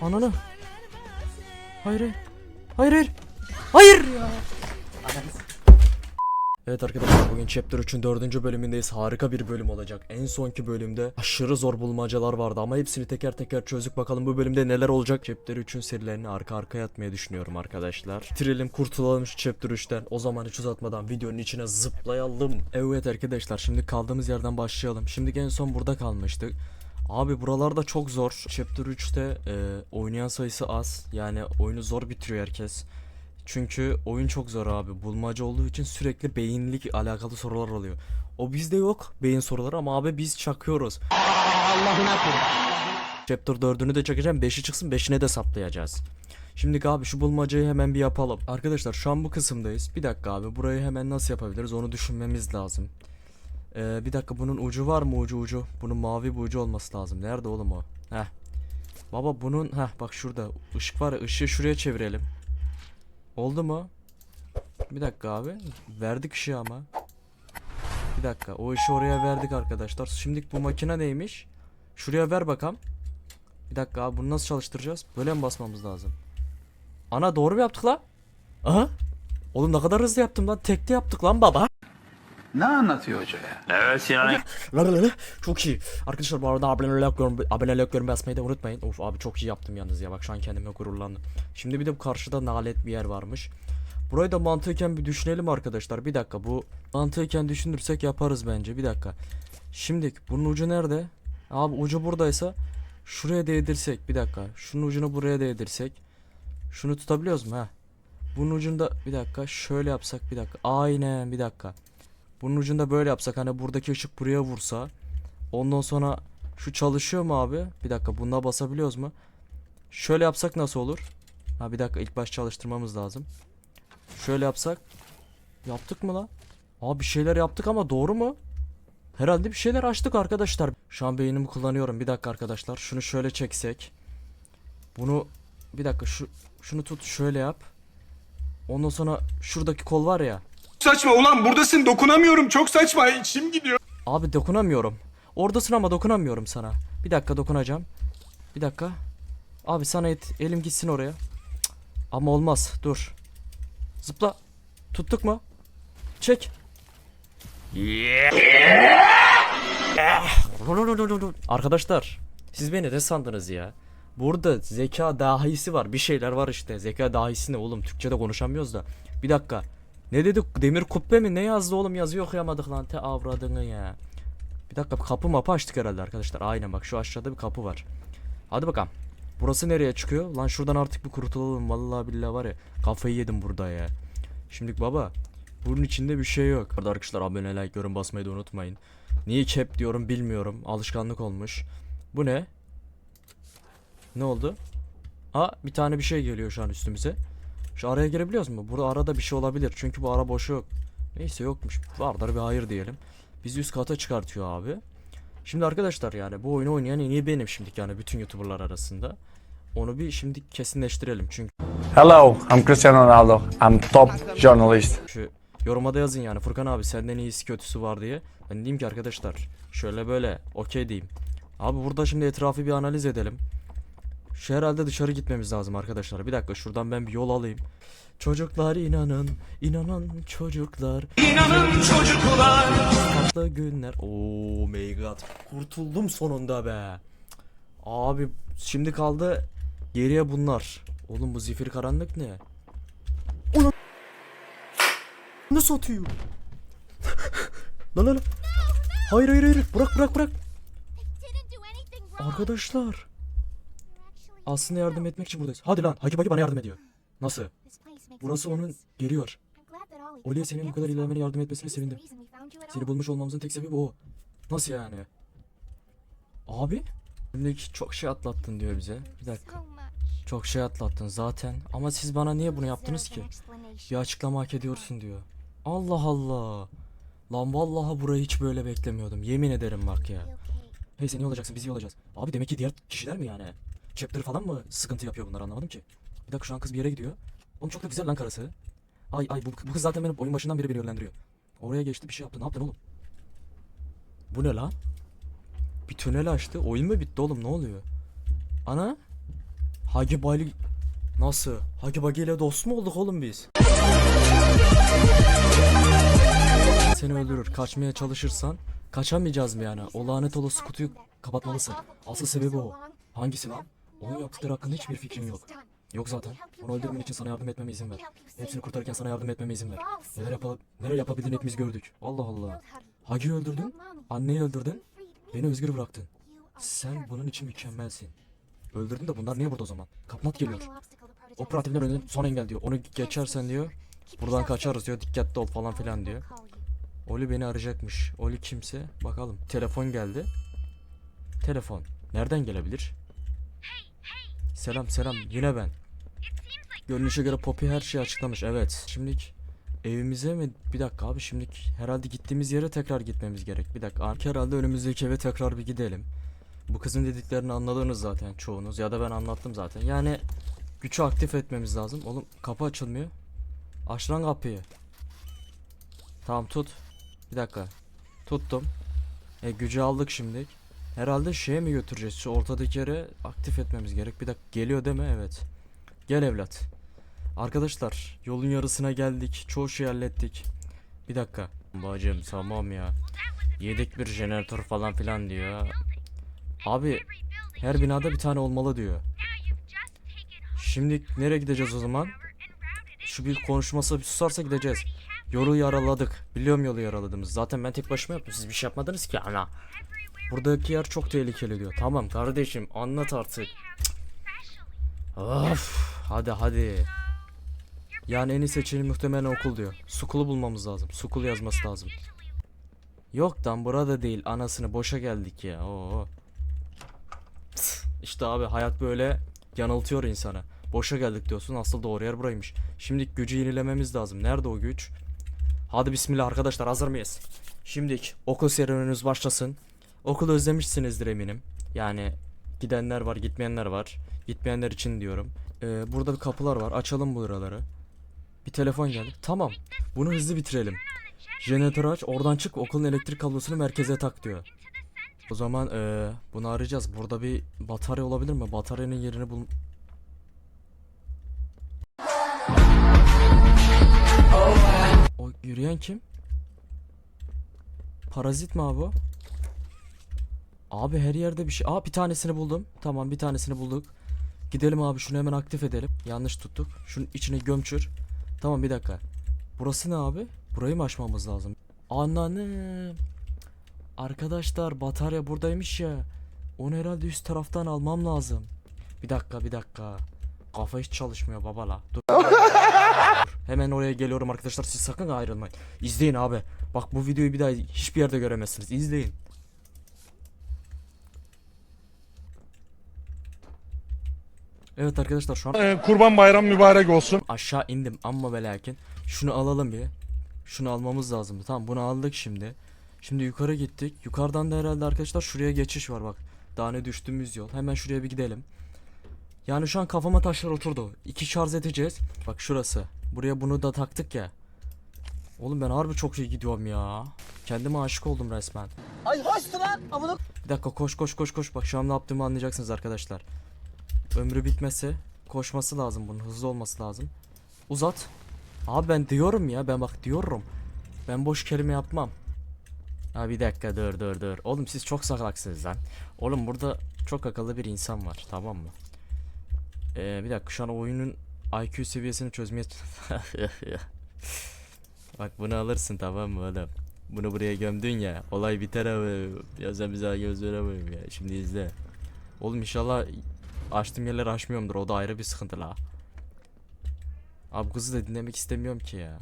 Ananı. Hayır hayır. Hayır hayır. Hayır ya. Evet arkadaşlar bugün Chapter 3'ün 4. bölümündeyiz. Harika bir bölüm olacak. En sonki bölümde aşırı zor bulmacalar vardı ama hepsini teker teker çözdük. Bakalım bu bölümde neler olacak. Chapter 3'ün serilerini arka arkaya atmayı düşünüyorum arkadaşlar. Bitirelim kurtulalım şu Chapter 3'ten. O zaman hiç uzatmadan videonun içine zıplayalım. Evet arkadaşlar şimdi kaldığımız yerden başlayalım. Şimdi en son burada kalmıştık. Abi buralarda çok zor. Chapter 3'te e, oynayan sayısı az. Yani oyunu zor bitiriyor herkes. Çünkü oyun çok zor abi. Bulmaca olduğu için sürekli beyinlik alakalı sorular oluyor. O bizde yok beyin soruları ama abi biz çakıyoruz. Chapter 4'ünü de çakacağım. 5'i çıksın 5'ine de saplayacağız. Şimdi abi şu bulmacayı hemen bir yapalım. Arkadaşlar şu an bu kısımdayız. Bir dakika abi burayı hemen nasıl yapabiliriz onu düşünmemiz lazım. Ee, bir dakika bunun ucu var mı ucu ucu? Bunun mavi bir ucu olması lazım. Nerede oğlum o? Heh. Baba bunun heh bak şurada ışık var ya ışığı şuraya çevirelim. Oldu mu? Bir dakika abi. Verdik ışığı ama. Bir dakika. O ışığı oraya verdik arkadaşlar. Şimdi bu makine neymiş? Şuraya ver bakalım. Bir dakika abi bunu nasıl çalıştıracağız? Böyle mi basmamız lazım? Ana doğru mu yaptık lan? Aha. Oğlum ne kadar hızlı yaptım lan. Tekte yaptık lan baba. Ne anlatıyor hoca ya? Evet Sinan Lalalala. Çok iyi. Arkadaşlar bu arada abonelik yorum, abonelik yorum basmayı da unutmayın. Of abi çok iyi yaptım yalnız ya. Bak şu an kendime gururlandım. Şimdi bir de bu karşıda nalet bir yer varmış. Burayı da mantıken bir düşünelim arkadaşlar. Bir dakika bu mantıken düşünürsek yaparız bence. Bir dakika. Şimdi bunun ucu nerede? Abi ucu buradaysa şuraya değdirsek. Bir dakika. Şunun ucunu buraya değdirsek. Şunu tutabiliyoruz mu ha? Bunun ucunda bir dakika şöyle yapsak bir dakika. Aynen bir dakika. Bunun ucunda böyle yapsak hani buradaki ışık buraya vursa. Ondan sonra şu çalışıyor mu abi? Bir dakika bunda basabiliyoruz mu? Şöyle yapsak nasıl olur? Ha bir dakika ilk baş çalıştırmamız lazım. Şöyle yapsak. Yaptık mı la? Abi bir şeyler yaptık ama doğru mu? Herhalde bir şeyler açtık arkadaşlar. Şu an beynimi kullanıyorum. Bir dakika arkadaşlar. Şunu şöyle çeksek. Bunu bir dakika şu şunu tut şöyle yap. Ondan sonra şuradaki kol var ya. Saçma ulan buradasın dokunamıyorum çok saçma içim gidiyor. Abi dokunamıyorum. Oradasın ama dokunamıyorum sana. Bir dakika dokunacağım. Bir dakika. Abi sana et. Elim gitsin oraya. Ama olmaz. Dur. Zıpla. Tuttuk mu? Çek. Arkadaşlar siz beni ne sandınız ya? Burada zeka dahisi var. Bir şeyler var işte. Zeka dahisi ne oğlum? Türkçe'de konuşamıyoruz da. Bir dakika. Ne dedik? Demir kubbe mi? Ne yazdı oğlum? Yazı okuyamadık lan. Te avradını ya. Bir dakika kapı mapı açtık herhalde arkadaşlar. Aynen bak şu aşağıda bir kapı var. Hadi bakalım. Burası nereye çıkıyor? Lan şuradan artık bir kurtulalım. Vallahi billahi var ya. Kafayı yedim burada ya. Şimdi baba. Bunun içinde bir şey yok. Burada arkadaşlar abone like yorum basmayı da unutmayın. Niye cap diyorum bilmiyorum. Alışkanlık olmuş. Bu ne? Ne oldu? Ha bir tane bir şey geliyor şu an üstümüze. Şu araya girebiliyoruz mu? Burada arada bir şey olabilir. Çünkü bu ara boşu. Neyse yokmuş. Vardır bir hayır diyelim. Bizi üst kata çıkartıyor abi. Şimdi arkadaşlar yani bu oyunu oynayan en iyi benim şimdilik yani bütün youtuberlar arasında. Onu bir şimdi kesinleştirelim çünkü Hello, I'm Cristiano Ronaldo. I'm top journalist. şu yoruma da yazın yani Furkan abi senden iyisi kötüsü var diye. Ben diyeyim ki arkadaşlar şöyle böyle okey diyeyim. Abi burada şimdi etrafı bir analiz edelim. Şu herhalde dışarı gitmemiz lazım arkadaşlar. Bir dakika şuradan ben bir yol alayım. Çocuklar inanın, inanın çocuklar. İnanın çocuklar. Tatlı günler. Oh my god. Kurtuldum sonunda be. Abi şimdi kaldı geriye bunlar. Oğlum bu zifir karanlık ne? Ulan ne satıyor? lan lan. Hayır hayır hayır. Bırak bırak bırak. Arkadaşlar. Aslında yardım etmek için buradayız. Hadi lan. Hagi Bagi bana yardım ediyor. Nasıl? Burası onun geliyor. Oli'ye senin bu kadar ilerlemene yardım etmesine sevindim. Seni bulmuş olmamızın tek sebebi o. Nasıl yani? Abi? Şimdiki çok şey atlattın diyor bize. Bir dakika. Çok şey atlattın zaten. Ama siz bana niye bunu yaptınız ki? Bir açıklama hak ediyorsun diyor. Allah Allah. Lan vallahi burayı hiç böyle beklemiyordum. Yemin ederim bak ya. Hey sen iyi olacaksın biz iyi olacağız. Abi demek ki diğer kişiler mi yani? Chapter falan mı sıkıntı yapıyor bunlar anlamadım ki. Bir dakika şu an kız bir yere gidiyor. Oğlum çok da güzel lan karısı. Ay ay bu, bu kız zaten benim oyun başından beri beni yönlendiriyor. Oraya geçti bir şey yaptı. Ne yaptın oğlum? Bu ne lan? Bir tünel açtı. Oyun mu bitti oğlum ne oluyor? Ana? Hagi Bali Nasıl? Hagi Bagi ile dost mu olduk oğlum biz? Seni öldürür. Kaçmaya çalışırsan kaçamayacağız mı yani? O lanet olası kutuyu kapatmalısın. Asıl sebebi o. Hangisi lan? Onun yaptıkları hakkında hiçbir fikrim yok. Yok zaten. Onu öldürmen için sana yardım etmeme izin ver. Hepsini kurtarırken sana yardım etmeme izin ver. Neler, yapa neler yapabildiğini hepimiz gördük. Allah Allah. Hagi'yi öldürdün. Anneyi öldürdün. Beni özgür bıraktın. Sen bunun için mükemmelsin. Öldürdün de bunlar niye burada o zaman? Kaplat geliyor. Operatifler önün son engel diyor. Onu geçersen diyor. Buradan kaçarız diyor. Dikkatli ol falan filan diyor. Oli beni arayacakmış. Oli kimse. Bakalım. Telefon geldi. Telefon. Nereden gelebilir? Selam selam. Yine ben. Görünüşe göre Poppy her şeyi açıklamış. Evet. Şimdilik evimize mi? Bir dakika abi şimdilik herhalde gittiğimiz yere tekrar gitmemiz gerek. Bir dakika. Arka herhalde önümüzdeki eve tekrar bir gidelim. Bu kızın dediklerini anladınız zaten çoğunuz. Ya da ben anlattım zaten. Yani gücü aktif etmemiz lazım. Oğlum kapı açılmıyor. Aç lan kapıyı. Tamam tut. Bir dakika. Tuttum. E gücü aldık şimdi. Herhalde şeye mi götüreceğiz? Şu ortadaki yere aktif etmemiz gerek. Bir dakika geliyor değil mi? Evet. Gel evlat. Arkadaşlar yolun yarısına geldik. Çoğu şey hallettik. Bir dakika. Bacım tamam ya. Yedik bir jeneratör falan filan diyor. Abi her binada bir tane olmalı diyor. Şimdi nereye gideceğiz o zaman? Şu bir konuşması bir susarsa gideceğiz. Yolu yaraladık. Biliyorum yolu yaraladığımız. Zaten ben tek başıma yaptım. Siz bir şey yapmadınız ki ana. Buradaki yer çok tehlikeli diyor. Tamam kardeşim anlat artık. Of hadi hadi. Yani en iyi seçeneği muhtemelen okul diyor. Sukulu bulmamız lazım. Sukul yazması lazım. Yok lan burada değil. Anasını boşa geldik ya. Oo. İşte abi hayat böyle yanıltıyor insanı. Boşa geldik diyorsun. Asıl doğru yer buraymış. Şimdi gücü yenilememiz lazım. Nerede o güç? Hadi bismillah arkadaşlar hazır mıyız? Şimdilik okul serüveniniz başlasın. Okulu özlemişsinizdir eminim. Yani gidenler var, gitmeyenler var. Gitmeyenler için diyorum. Ee, burada bir kapılar var. Açalım buraları. Bir telefon geldi. Tamam. Bunu hızlı bitirelim. Jeneratörü aç, oradan çık, okulun elektrik kablosunu merkeze tak diyor. O zaman ee, bunu arayacağız. Burada bir batarya olabilir mi? Bataryanın yerini bul... O yürüyen kim? Parazit mi abi o? Abi her yerde bir şey. Aa bir tanesini buldum. Tamam bir tanesini bulduk. Gidelim abi şunu hemen aktif edelim. Yanlış tuttuk. Şunun içine gömçür. Tamam bir dakika. Burası ne abi? Burayı mı açmamız lazım? Ananı. Arkadaşlar batarya buradaymış ya. Onu herhalde üst taraftan almam lazım. Bir dakika bir dakika. Kafa hiç çalışmıyor babala. Dur. Dur. Hemen oraya geliyorum arkadaşlar. Siz sakın ayrılmayın. İzleyin abi. Bak bu videoyu bir daha hiçbir yerde göremezsiniz. İzleyin. Evet arkadaşlar şu an Ee, Kurban bayram mübarek olsun. aşağı indim ama ve lakin şunu alalım bir. Şunu almamız lazımdı. Tamam bunu aldık şimdi. Şimdi yukarı gittik. Yukarıdan da herhalde arkadaşlar şuraya geçiş var bak. Daha ne düştüğümüz yol. Hemen şuraya bir gidelim. Yani şu an kafama taşlar oturdu. İki şarj edeceğiz. Bak şurası. Buraya bunu da taktık ya. Oğlum ben harbi çok iyi gidiyorum ya. Kendime aşık oldum resmen. Ay hoştu lan amına Bir dakika koş koş koş koş. Bak şu an ne yaptığımı anlayacaksınız arkadaşlar. Ömrü bitmesi, koşması lazım bunun. Hızlı olması lazım. Uzat. Abi ben diyorum ya. Ben bak diyorum. Ben boş kelime yapmam. Ha bir dakika dur dur dur. Oğlum siz çok salaksınız lan. Oğlum burada çok akıllı bir insan var. Tamam mı? Ee, bir dakika şu an oyunun IQ seviyesini çözmeye... Bak bunu alırsın tamam mı oğlum? Bunu buraya gömdün ya. Olay biter abi. Ya sen bize göz veremeyim ya. Şimdi izle. Oğlum inşallah açtığım yerleri açmıyorumdur. O da ayrı bir sıkıntı la. Abi kızı da dinlemek istemiyorum ki ya.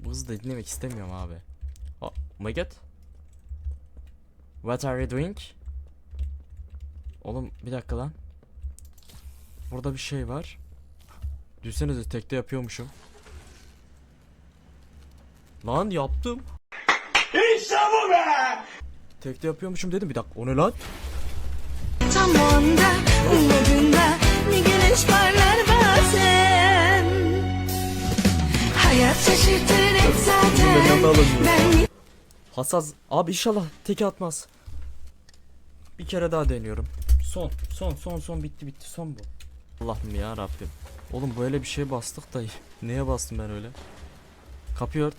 Bu kızı da dinlemek istemiyorum abi. Oh my god. What are you doing? Oğlum bir dakika lan. Burada bir şey var. Düşsenize tekte yapıyormuşum. Lan yaptım. İşte bu be. Tekte yapıyormuşum dedim bir dakika o ne lan? Tam onda umudunda bir güneş parlar bazen Hayat şaşırtır hep zaten Ben Hassas abi inşallah teki atmaz. Bir kere daha deniyorum. Son son son son bitti bitti son bu. Allah'ım ya Rabbim. Oğlum böyle bir şey bastık da neye bastım ben öyle? Kapıyı ört.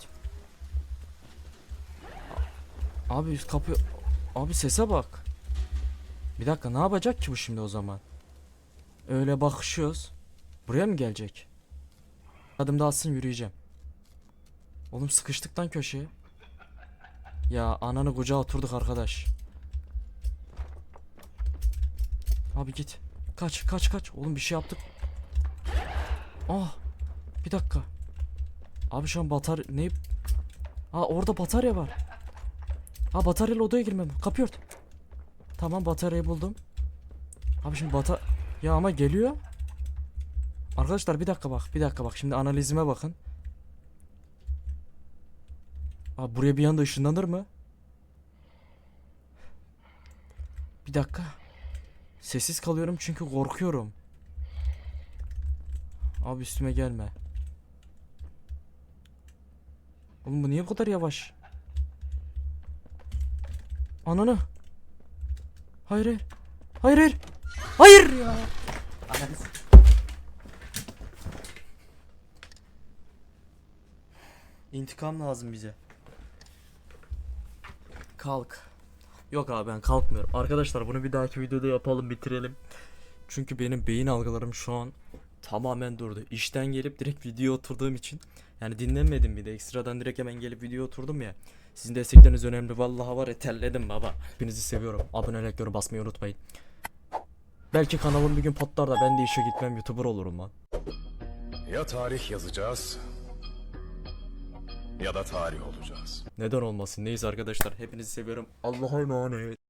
Abi kapı Abi sese bak. Bir dakika ne yapacak ki bu şimdi o zaman? Öyle bakışıyoruz. Buraya mı gelecek? Adım da atsın yürüyeceğim. Oğlum sıkıştıktan köşeye. Ya ananı kucağa oturduk arkadaş. Abi git. Kaç kaç kaç. Oğlum bir şey yaptık. Ah. Bir dakika. Abi şu an batar ne? Aa orada batarya var. Ha bataryayla odaya girmem. Kapıyı ört. Tamam bataryayı buldum. Abi şimdi bata... Ya ama geliyor. Arkadaşlar bir dakika bak. Bir dakika bak. Şimdi analizime bakın. Abi buraya bir anda ışınlanır mı? Bir dakika. Sessiz kalıyorum çünkü korkuyorum. Abi üstüme gelme. Oğlum bu niye bu kadar yavaş? Ananı. Hayır hayır. Hayır hayır. Hayır ya. İntikam lazım bize. Kalk. Yok abi ben kalkmıyorum. Arkadaşlar bunu bir dahaki videoda yapalım bitirelim. Çünkü benim beyin algılarım şu an tamamen durdu. İşten gelip direkt video oturduğum için yani dinlemedim bir de ekstradan direkt hemen gelip video oturdum ya. Sizin destekleriniz önemli. Vallahi var ya terledim baba. Hepinizi seviyorum. Abonelik yorum basmayı unutmayın. Belki kanalım bir gün patlar da ben de işe gitmem YouTuber olurum lan. Ya tarih yazacağız ya da tarih olacağız. Neden olmasın? Neyse arkadaşlar. Hepinizi seviyorum. Allah'a emanet.